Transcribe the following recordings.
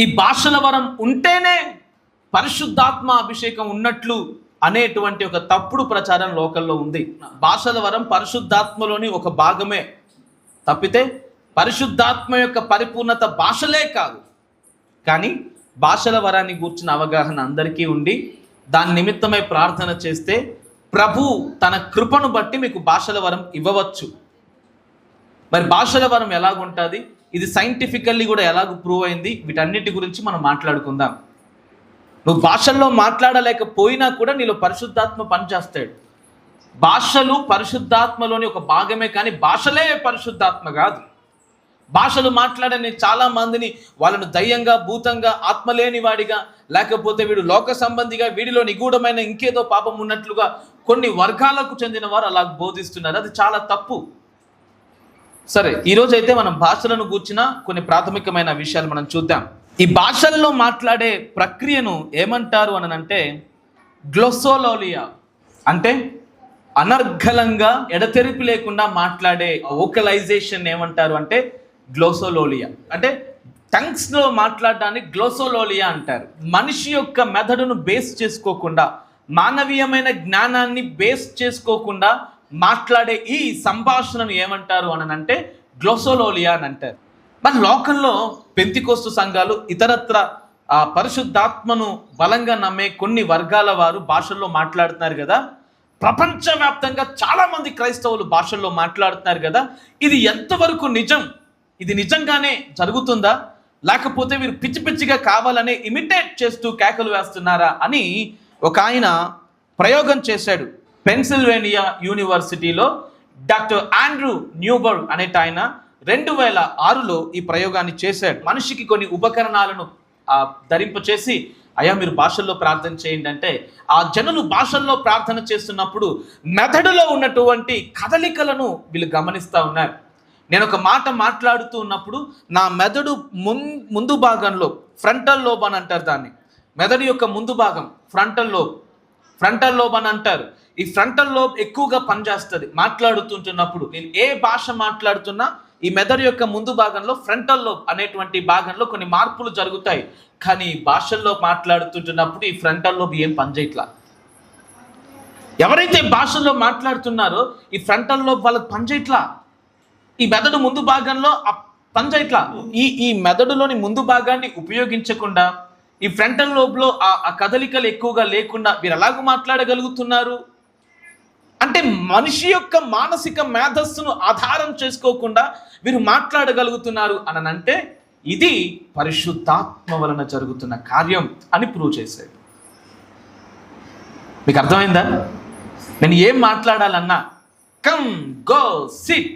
ఈ భాషల వరం ఉంటేనే పరిశుద్ధాత్మ అభిషేకం ఉన్నట్లు అనేటువంటి ఒక తప్పుడు ప్రచారం లోకల్లో ఉంది. భాషల వరం పరిశుద్ధాత్మలోని ఒక భాగమే. తప్పితే పరిశుద్ధాత్మ యొక్క పరిపూర్ణత భాషలే కాదు. కానీ భాషల వరాన్ని గూర్చిన అవగాహన అందరికీ ఉండి దాని నిమిత్తమై ప్రార్థన చేస్తే ప్రభు తన కృపను బట్టి మీకు భాషల వరం ఇవ్వవచ్చు. మరి భాషల వరం ఎలాగుంటుంది? ఇది సైంటిఫికల్లీ కూడా ఎలాగ ప్రూవ్ అయింది? వీటన్నిటి గురించి మనం మాట్లాడుకుందాం. నువ్వు భాషల్లో మాట్లాడలేకపోయినా కూడా నీలో పరిశుద్ధాత్మ పనిచేస్తాడు. భాషలు పరిశుద్ధాత్మలోని ఒక భాగమే కానీ భాషలే పరిశుద్ధాత్మ కాదు. భాషలు మాట్లాడని చాలా మందిని వాళ్ళను దయ్యంగా భూతంగా ఆత్మలేని వాడిగా లేకపోతే వీడు లోక సంబంధిగా వీడిలో నిగూఢమైన ఇంకేదో పాపం ఉన్నట్లుగా కొన్ని వర్గాలకు చెందిన వారు అలా బోధిస్తున్నారు. అది చాలా తప్పు. సరే ఈరోజు అయితే మనం భాషలను గూర్చిన కొన్ని ప్రాథమికమైన విషయాలు మనం చూద్దాం. ఈ భాషల్లో మాట్లాడే ప్రక్రియను ఏమంటారు అని అంటే గ్లొసోలోలియా. అంటే అనర్ఘలంగా ఎడతెరిపి లేకుండా మాట్లాడే ఓకలైజేషన్ ఏమంటారు అంటే గ్లోసోలోలియా. అంటే టంగ్స్లో మాట్లాడడాన్ని గ్లోసోలోలియా అంటారు. మనిషి యొక్క మెథడును బేస్ చేసుకోకుండా మానవీయమైన జ్ఞానాన్ని బేస్ చేసుకోకుండా మాట్లాడే ఈ సంభాషణను ఏమంటారు అని అంటే గ్లోసోలోలియా అని అంటారు. మన లోకంలో పెంతికోస్తు సంఘాలు ఇతరత్ర ఆ పరిశుద్ధాత్మను బలంగా నమ్మే కొన్ని వర్గాల వారు భాషల్లో మాట్లాడుతున్నారు కదా. ప్రపంచవ్యాప్తంగా చాలామంది క్రైస్తవులు భాషల్లో మాట్లాడుతున్నారు కదా. ఇది ఎంతవరకు నిజం? ఇది నిజంగానే జరుగుతుందా? లేకపోతే మీరు పిచ్చి పిచ్చిగా కావాలనే ఇమిటేట్ చేస్తూ కేకలు వేస్తున్నారా అని ఒక ఆయన ప్రయోగం చేశాడు. పెన్సిల్వేనియా యూనివర్సిటీలో డాక్టర్ ఆండ్రూ న్యూబర్గ్ అనేట ఆయన రెండు వేల ఆరులో ఈ ప్రయోగాన్ని చేశాడు. మనిషికి కొన్ని ఉపకరణాలను ధరింపచేసి అయ్యా మీరు భాషల్లో ప్రార్థన చేయండి అంటే ఆ జనులు భాషల్లో ప్రార్థన చేస్తున్నప్పుడు మెదడులో ఉన్నటువంటి కదలికలను వీళ్ళు గమనిస్తూ ఉన్నారు. నేను ఒక మాట మాట్లాడుతూ ఉన్నప్పుడు నా మెదడు ముం ముందు భాగంలో ఫ్రంటల్ లోబ్ అని అంటారు దాన్ని. మెదడు యొక్క ముందు భాగం ఫ్రంటల్ లోబ్. ఫ్రంటల్ లోబ్ అని అంటారు. ఈ ఫ్రంటల్ లోబ్ ఎక్కువగా పనిచేస్తుంది. మాట్లాడుతుంటున్నప్పుడు నేను ఏ భాష మాట్లాడుతున్నా ఈ మెదడు యొక్క ముందు భాగంలో ఫ్రంటల్ లోబ్ అనేటువంటి భాగంలో కొన్ని మార్పులు జరుగుతాయి. కానీ భాషల్లో మాట్లాడుతుంటున్నప్పుడు ఈ ఫ్రంటల్ లోబ్ ఏం పనిచేయట్లా? ఎవరైతే భాషల్లో మాట్లాడుతున్నారో ఈ ఫ్రంటల్ లోబ్ వాళ్ళకి పనిచేయట్లా? ఈ మెదడు ముందు భాగంలో పనిచేయట్లా? ఈ ఈ మెదడులోని ముందు భాగాన్ని ఉపయోగించకుండా ఈ ఫ్రంటల్ లోబ్లో ఆ కదలికలు ఎక్కువగా లేకుండా మీరు ఎలాగో మాట్లాడగలుగుతున్నారు? అంటే మనిషి యొక్క మానసిక మేధస్సును ఆధారం చేసుకోకుండా వీరు మాట్లాడగలుగుతున్నారు అనంటే ఇది పరిశుద్ధాత్మ వలన జరుగుతున్న కార్యం అని ప్రూవ్ చేశాడు. మీకు అర్థమైందా? నేను ఏం మాట్లాడాలన్నా కమ్ గో సిట్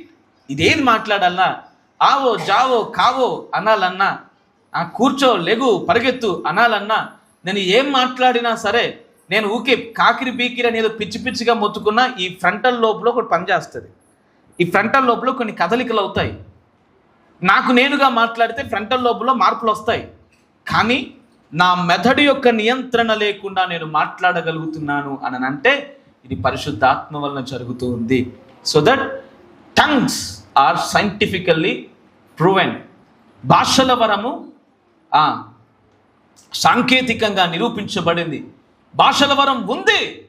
ఇదేది మాట్లాడాలన్నా ఆవో జావో కావో అనాలన్నా ఆ కూర్చో లెగు పరిగెత్తు అనాలన్నా నేను ఏం మాట్లాడినా సరే నేను ఊకే కాకిరి బీకిరి అనేది పిచ్చి పిచ్చిగా మొత్తుకున్న ఈ ఫ్రంటల్ లోపల ఒకటి పనిచేస్తుంది. ఈ ఫ్రంటల్ లోపల కొన్ని కదలికలు అవుతాయి. నాకు నేనుగా మాట్లాడితే ఫ్రంటల్ లోపల మార్పులు వస్తాయి. కానీ నా మెదడు యొక్క నియంత్రణ లేకుండా నేను మాట్లాడగలుగుతున్నాను అని అంటే ఇది పరిశుద్ధాత్మ వలన జరుగుతూ ఉంది so that tongues are scientifically proven భాషల వరము సాంకేతికంగా నిరూపించబడింది. భాషల వరం ఉంది.